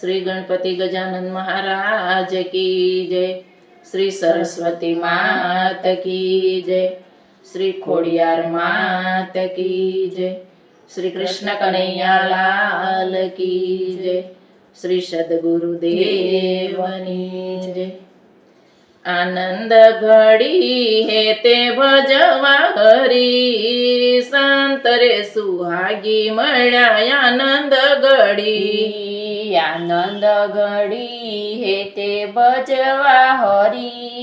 શ્રી ગણપતિ ગજાનંદ મહારાજ કી જય. શ્રી સરસ્વતી માત કી જય. શ્રી ખોડિયાર માત કી જય. શ્રી કૃષ્ણ કનૈયા લાલ કી જય. શ્રી સદગુરુદેવની જય. આનંદ ઘડી હે તે ભજવા હરી. સંતરે સુહાગી મળ્યા આનંદ ઘડી. आनंद घडी हे ते बजवा हरी.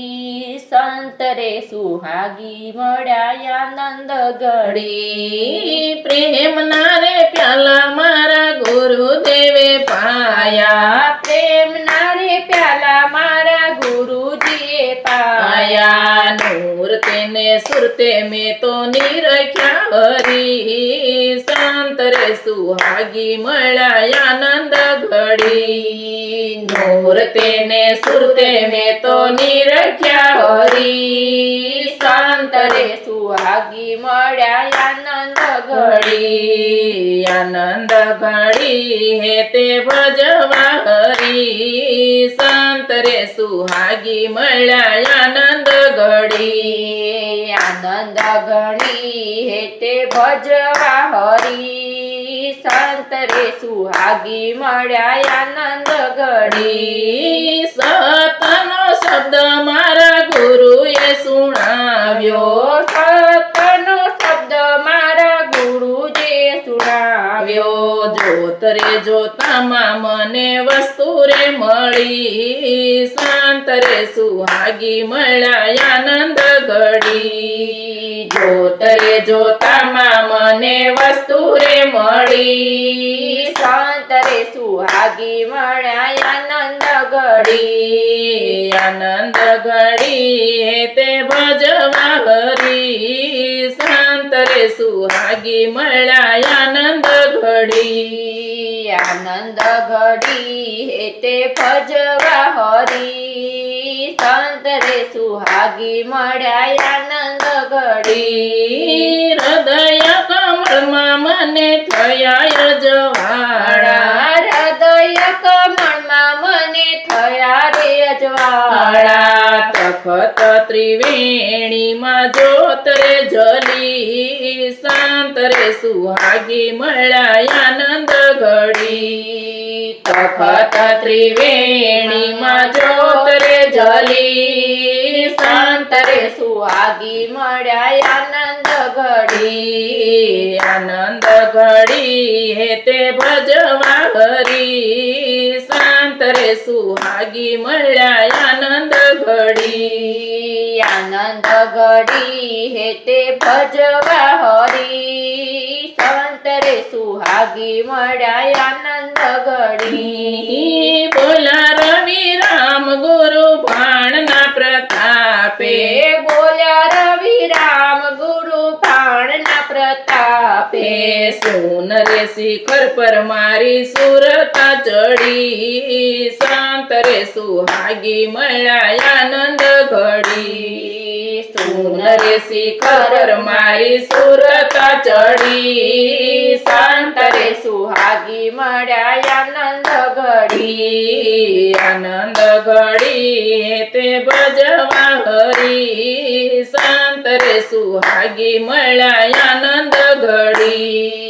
संत रे सुहागी मड्या आनंद घडी. प्रेम नारे प्याला मारा गुरु देवे पाया. प्रेम नारे प्याला मारा गुरुजी पाया. नो તેને સુરતે મેં તો નિરખ્યા હરી સંતરે સુહાગી મળ્યા આનંદ ઘડી નૂર તેને સુરતે મેં તો નિરખ્યા હરી સંતરે સુહાગી મળ્યા આનંદ ઘડી आनंद घडी हे ते भजवा हरी. संत रे सुहागी मळ्या आनंद घडी. आनंद घडी हे ते भजवा हरी. संत रे सुहागी मळ्या आनंद घडी. सतन शब्द मारा गुरु ये सुणाव्यो सतन शब्द मारा गुरु जे सुणा આવ્યો જોત રે જોતામાં મને વસ્તુ રે મળી. શાંત રે સુહાગી મળ્યા આનંદ ઘડી. જોત રે જોતામાં મને વસ્તુ રે મળી. સંતરે સુહાગી મળ્યા આનંદ ઘડી. आनंद घरी येते भजवा हरी संत रे सुहागी मळा आनंद घडी. आनंद घडी येते भजवा हरी संत रे सुहागी मळा आनंद घडी. हृदय कमळ मामने थया जवा ત્રિવેણીમાં જોત જલી, શાંત રે સુહાગી, મળ્યા આનંદ ઘડી. તખત ત્રિવેણીમાં જોત જલી, શાંત રે સુહાગી, મળ્યા આનંદ ઘડી. આનંદ ઘડી હે તે ભજવા હરી. સુહાગી મળ્યા આનંદ ઘડી. આનંદ ઘડી હેતે ભજવા હરી. સંત રે સુહાગી મળ્યા આનંદ ઘડી. બોલા રવિ રામ ગુરુ ભાણના પ્રતાપે. બોલ્યા રવિ રામ ગુરુ ભાણના પ્રતાપે. પે સુન રે શિખર પર મારી સુરતા ચડી. सुहागी नंद घडी सुनरे कर माई सुरता चढी सांत रे सुहागी आनंद घडी आनंद घडी ते बजवा हरी शांत रे सुहागी आनंद घडी.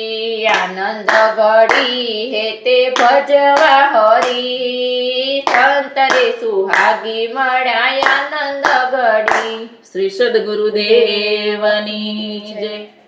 આનંદ ઘડી હેતે ભજવા હરી. સંત રે સુહાગી મળાય આનંદ ઘડી શ્રી સદગુરુદેવની જય.